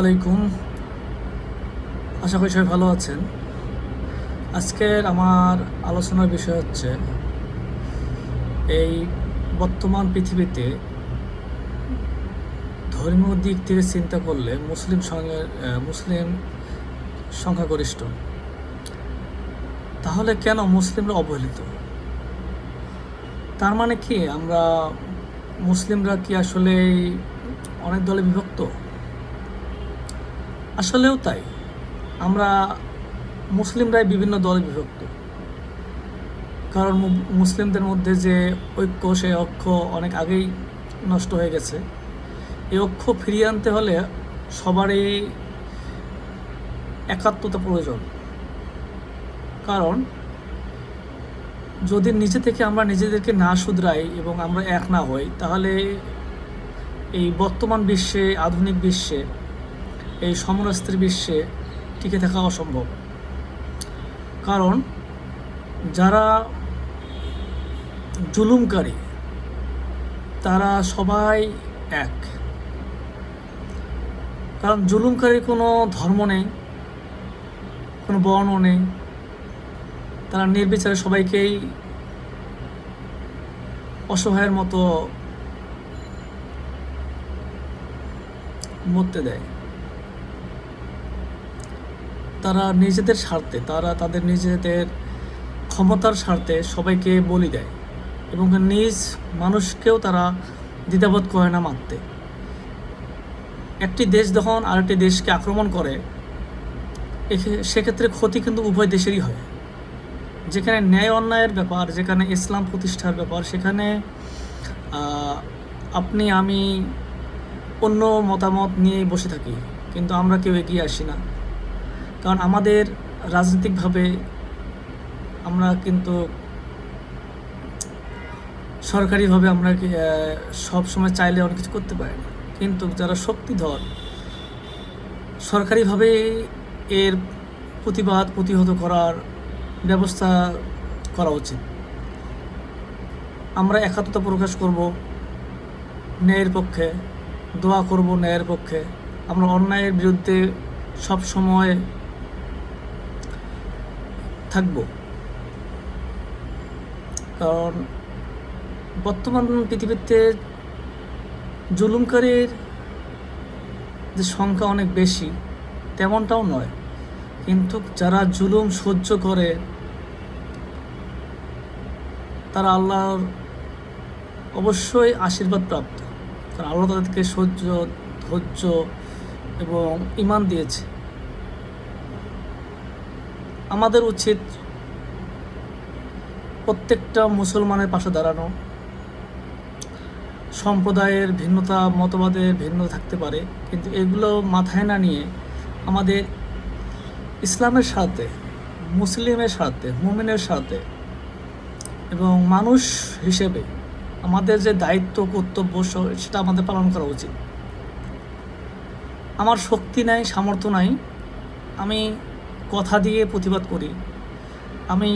আলাইকুম। আশা করি সবাই ভালো আছেন। আজকের আমার আলোচনার বিষয় হচ্ছে, এই বর্তমান পৃথিবীতে ধর্মীয় দিক থেকে চিন্তা করলে মুসলিম সঙ্গে মুসলিম সংখ্যাগরিষ্ঠ। তাহলে কেন মুসলিমরা অবহেলিত? তার মানে কি, আমরা মুসলিমরা কি আসলে অনেক দলে বিভক্ত? আসলেও তাই। আমরা মুসলিমরাই বিভিন্ন দলে বিভক্ত। কারণ মুসলিমদের মধ্যে যে ঐক্য, সে অক্ষ অনেক আগেই নষ্ট হয়ে গেছে। এই অক্ষ ফিরিয়ে আনতে হলে সবারই একাত্মতা প্রয়োজন। কারণ যদি নিজে থেকে আমরা নিজেদেরকে না শুধরাই এবং আমরা এক না হই, তাহলে এই বর্তমান বিশ্বে, আধুনিক বিশ্বে এই সমরাস্ত্রের বিশ্বে টিকে থাকা অসম্ভব। কারণ যারা জুলুমকারী, তারা সবাই এক। কারণ জুলুমকারীর কোনো ধর্ম নেই, কোনো বর্ণ নেই। তারা নির্বিচারে সবাইকেই অসহায়ের মতো মরতে দেয়। তারা নিজেদের স্বার্থে, তারা তাদের নিজেদের ক্ষমতার স্বার্থে সবাইকে বলি দেয় এবং নিজ মানুষকেও তারা দ্বিধাবোধ করে না মারতে একটি দেশ যখন আরেকটি দেশকে আক্রমণ করে সেক্ষেত্রে ক্ষতি কিন্তু উভয় দেশেরই হয়। যেখানে ন্যায় অন্যায়ের ব্যাপার, যেখানে ইসলাম প্রতিষ্ঠার ব্যাপার, সেখানে আপনি, আমি অন্য মতামত নিয়েই বসে থাকি। কিন্তু আমরা কেউ এগিয়ে আসি না। কারণ আমাদের রাজনৈতিকভাবে আমরা কিন্তু সরকারিভাবে আমরা সব সময় চাইলে অনেক কিছু করতে পারি না। কিন্তু যারা শক্তিধর, সরকারিভাবে এর প্রতিবাদ প্রতিহত করার ব্যবস্থা করা উচিত। আমরা একাত্মতা প্রকাশ করব ন্যায়ের পক্ষে, দোয়া করব ন্যায়ের পক্ষে। আমরা অন্যায়ের বিরুদ্ধে সব সময় থাকব। কারণ বর্তমান পৃথিবীতে জুলুমকারীর যে সংখ্যা অনেক বেশি, তেমনটাও নয়। কিন্তু যারা জুলুম সহ্য করে, তারা আল্লাহর অবশ্যই আশীর্বাদ প্রাপ্ত। কারণ আল্লাহ তাদেরকে সহ্য, ধৈর্য এবং ইমান দিয়েছে। আমাদের উচিত প্রত্যেকটা মুসলমানের পাশে দাঁড়ানো। সম্প্রদায়ের ভিন্নতা, মতবাদের ভিন্ন থাকতে পারে, কিন্তু এগুলো মাথায় না নিয়ে আমাদের ইসলামের সাথে মুসলিমের সাথে মুমিনের সাথে এবং মানুষ হিসেবে আমাদের যে দায়িত্ব, কর্তব্য সেটা আমাদের পালন করা উচিত। আমার শক্তি নাই, সামর্থ্য নাই। আমি কথা দিয়ে প্রতিবাদ করি। আমি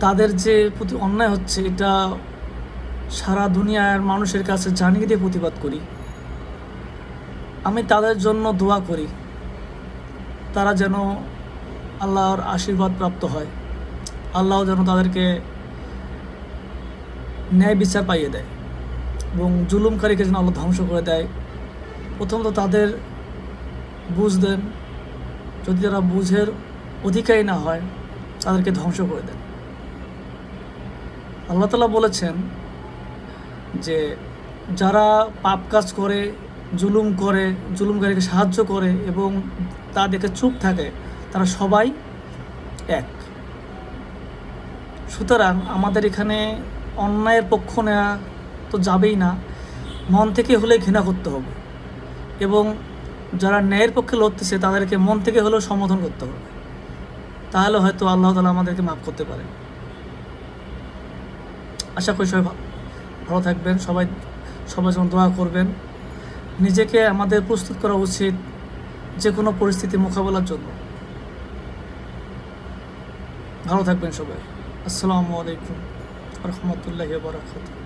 তাদের যে প্রতি অন্যায় হচ্ছে, এটা সারা দুনিয়ার মানুষের কাছে জানিয়ে দিয়ে প্রতিবাদ করি। আমি তাদের জন্য দোয়া করি। তারা যেন আল্লাহর আশীর্বাদ প্রাপ্ত হয়। আল্লাহ যেন তাদেরকে ন্যায় বিচার পাইয়ে দেয় এবং জুলুমকারীকে যেন আল্লাহ ধ্বংস করে দেয়। প্রথমত তাদের বুঝ দেন যদি তারা বুঝের অধিকারী না হয়, তাদেরকে ধ্বংস করে দেন। আল্লাহ তালা বলেছেন যে, যারা পাপ কাজ করে, জুলুম করে, জুলুমকারীকে সাহায্য করে এবং তা দেখে চুপ থাকে, তারা সবাই এক। সুতরাং আমাদের এখানে অন্যায়ের পক্ষ নেওয়া তো যাবেই না, মন থেকে হলে ঘৃণা করতে হবে। এবং যারা ন্যায়ের পক্ষে লড়তেছে, তাদেরকে মন থেকে হলেও সম্বোধন করতে হবে। তাহলে হয়তো আল্লাহ তালা আমাদেরকে মাফ করতে পারে আশা করি সবাই ভালো থাকবেন। সবাই সবাই যেন দোয়া করবেন। নিজেকে আমাদের প্রস্তুত করা উচিত যে কোনো পরিস্থিতি মোকাবেলার জন্য। ভালো থাকবেন সবাই। আসসালামু আলাইকুম। রহমতুল্লাহ বারাকাতুহ।